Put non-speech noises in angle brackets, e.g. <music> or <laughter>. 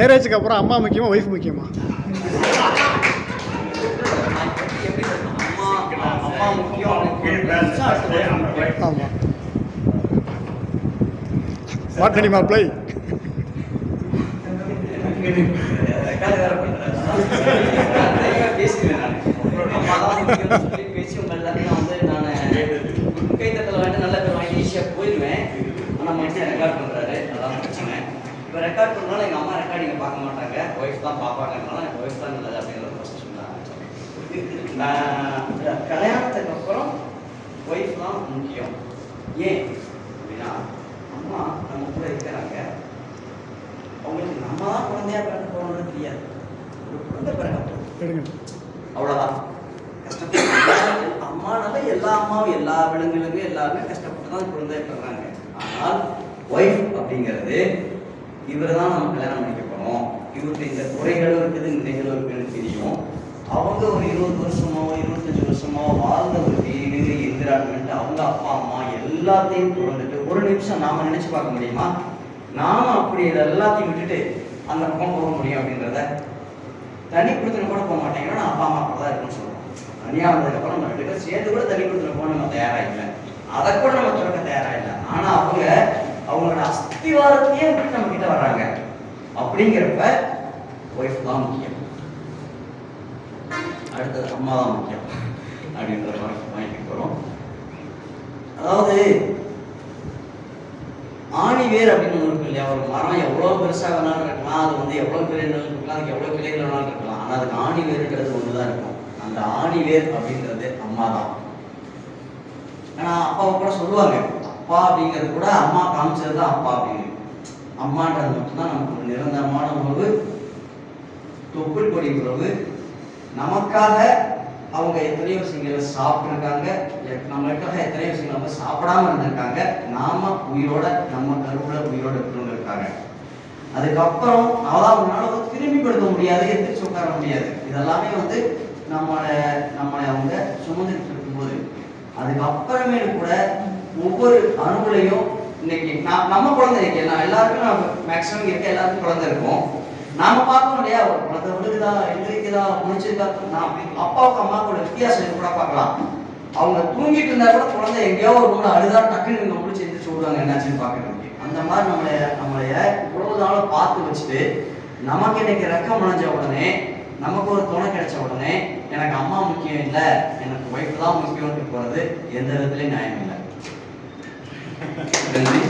மேரேஜுக்கு அப்புறம் அம்மா முக்கியமா ஒய்ஃப் முக்கியமா. ஆமாம் வாட் அனிமா ப்ளை ரெக்கார்டு வேற பண்றேன். நிறைய பேசிடுவேன் நானு. அம்மா தான் முக்கியம்னு சொல்லி பேசி உங்க எல்லாத்தையும் வந்து நானு கைத்தட்டல் வாங்கிட்டு நல்ல பேர் வாங்கி ஈஸியா போயிடுவேன் ஆனா மனுஷன் ரெக்கார்ட் பிரச்சனை இப்போ ரெக்கார்ட் பண்ணாலும் எங்க அம்மா ரெக்கார்டிங்க பார்க்க மாட்டாங்க. ஒய்ஃப் தான் பார்ப்பாங்கனால எனக்கு ஒய்ஃப் தான் நல்லது அப்படிங்கிறத ஃபர்ஸ்ட் சொன்னாங்க <laughs> கல்யாணத்துக்கு அப்புறம் ஒய்ஃப் தான் முக்கியம். ஏன் அப்படின்னா அம்மா நம்ம கூட இருக்கிறாங்க. அவங்களுக்கு நம்ம தான் குழந்தையா பிறக்க போறோம்னு தெரியாது. ஒரு குழந்தை பிறக்க எடுங்க. அவ்வளவுதான். கஷ்டப்பட்டு <laughs> அம்மானால எல்லா அம்மாவும் எல்லா விலங்குகளுக்கும் எல்லாருமே கஷ்டப்பட்டு தான் குழந்தைய பிறந்தாங்க. ஆனால் ஒய்ஃப் அப்படிங்கிறது இவர் தான் நம்ம கல்யாணம் பண்ணிக்க போகிறோம் இவருக்கு இந்த குறைகளும் இருக்குது நிறைகளும் இருக்குன்னு தெரியும். அவங்க ஒரு இருபது வருஷமோ இருபத்தஞ்சு வருஷமோ வாழ்ந்த ஒரு வீடு என்விரான்மெண்ட் அவங்க அப்பா அம்மா எல்லாத்தையும் தொடர்ந்துட்டு ஒரு நிமிஷம் நாம நினச்சி பார்க்க முடியுமா? நாம் அப்படி இதை எல்லாத்தையும் விட்டுட்டு அந்த பக்கம் போக முடியும் அப்படின்றத தனி கொடுத்துட்டு கூட போக மாட்டேங்கிறோம் நான் அப்பா அம்மா கூட தான் இருக்குன்னு சொல்லுவோம் தனியாக வந்ததுக்கப்புறம் நம்ம ரெண்டு பேரும் சேர்ந்து கூட தனி கொடுத்துட்டு போக நம்ம தயாராக இல்லை. அதை கூட நம்ம துறக்க தயாரா இல்லை ஆனா அவங்க அவங்களோட அஸ்திவாரத்தையே விட்டு நம்ம கிட்ட வர்றாங்க. அப்படிங்கிறப்ப ஒய்ஃப் தான் முக்கியம். அடுத்தது அம்மா தான் முக்கியம் அப்படின்ற மாதிரி வாங்கிட்டு போறோம். அதாவது ஆணி வேர் அப்படின்னு ஒன்று இருக்கு இல்லையா? ஒரு மரம் எவ்வளோ பெருசாக வேணாலும் இருக்கலாம். அது வந்து எவ்வளோ பெரிய இருக்கலாம். அதுக்கு எவ்வளோ கிளைகள் வேணாலும் இருக்கலாம். ஆனால் அதுக்கு ஆணி வேர்ன்றது ஒன்று தான் இருக்கும். அந்த ஆணி வேர் அப்படின்றது அம்மா தான். ஆனால் அப்பாவை கூட சொல்லுவாங்க. அப்பா அப்படிங்கிறது கூட அம்மா காமிச்சது தான் அப்பா அப்படின்னு அம்மான்றது மட்டும்தான் நமக்கு ஒரு நிரந்தரமான உறவு தொப்புள் கொடி உறவு. நமக்காக அவங்க எத்தனையோ விஷயங்களை சாப்பிட்ருக்காங்க நம்மளுக்காக எத்தனையோ விஷயங்களை அவங்க சாப்பிடாம இருந்திருக்காங்க. நாம உயிரோட நம்ம கருவுல உயிரோட இருக்கணும்னு இருக்காங்க. அதுக்கப்புறம் அதான் அவங்களால வந்து திரும்பி கொடுக்க முடியாது எந்திரிச்சு உட்கார முடியாது. இதெல்லாமே வந்து நம்மளை நம்மளை அவங்க சுமந்துட்டு இருக்கும்போது அதுக்கப்புறமே கூட ஒவ்வொரு அணுகுலையும் இன்னைக்கு நான் நம்ம குழந்தை இருக்கு நான் எல்லாருக்கும் நான் மேக்ஸிமம் இருக்க எல்லாருக்கும் குழந்தை இருக்கும். நாம பார்க்கணும் இல்லையா? ஒரு குழந்தை விழுகுதா எழுதிக்குதா முடிச்சிருக்கா? நான் அப்பாவுக்கு அம்மாவுக்கு வித்தியாசம் கூட பார்க்கலாம். அவங்க தூங்கிட்டு இருந்தா கூட குழந்தை எங்கேயோ ஒரு கூட அழுதா டக்குன்னு இவங்க முடிச்சு எந்திரிச்சு விடுவாங்க என்னாச்சுன்னு பார்க்கறதுக்கு. அந்த மாதிரி நம்மளை நம்மளைய இவ்வளவு நாளும் பார்த்து வச்சுட்டு நமக்கு இன்னைக்கு ரெக்கம் முடிஞ்ச உடனே நமக்கு ஒரு துணை கிடைச்ச உடனே எனக்கு அம்மா முக்கியம் இல்லை எனக்கு ஒய்ஃப் தான் முக்கியம்னு போறது எந்த விதத்துலையும் நியாயம் இல்லை. நன்றி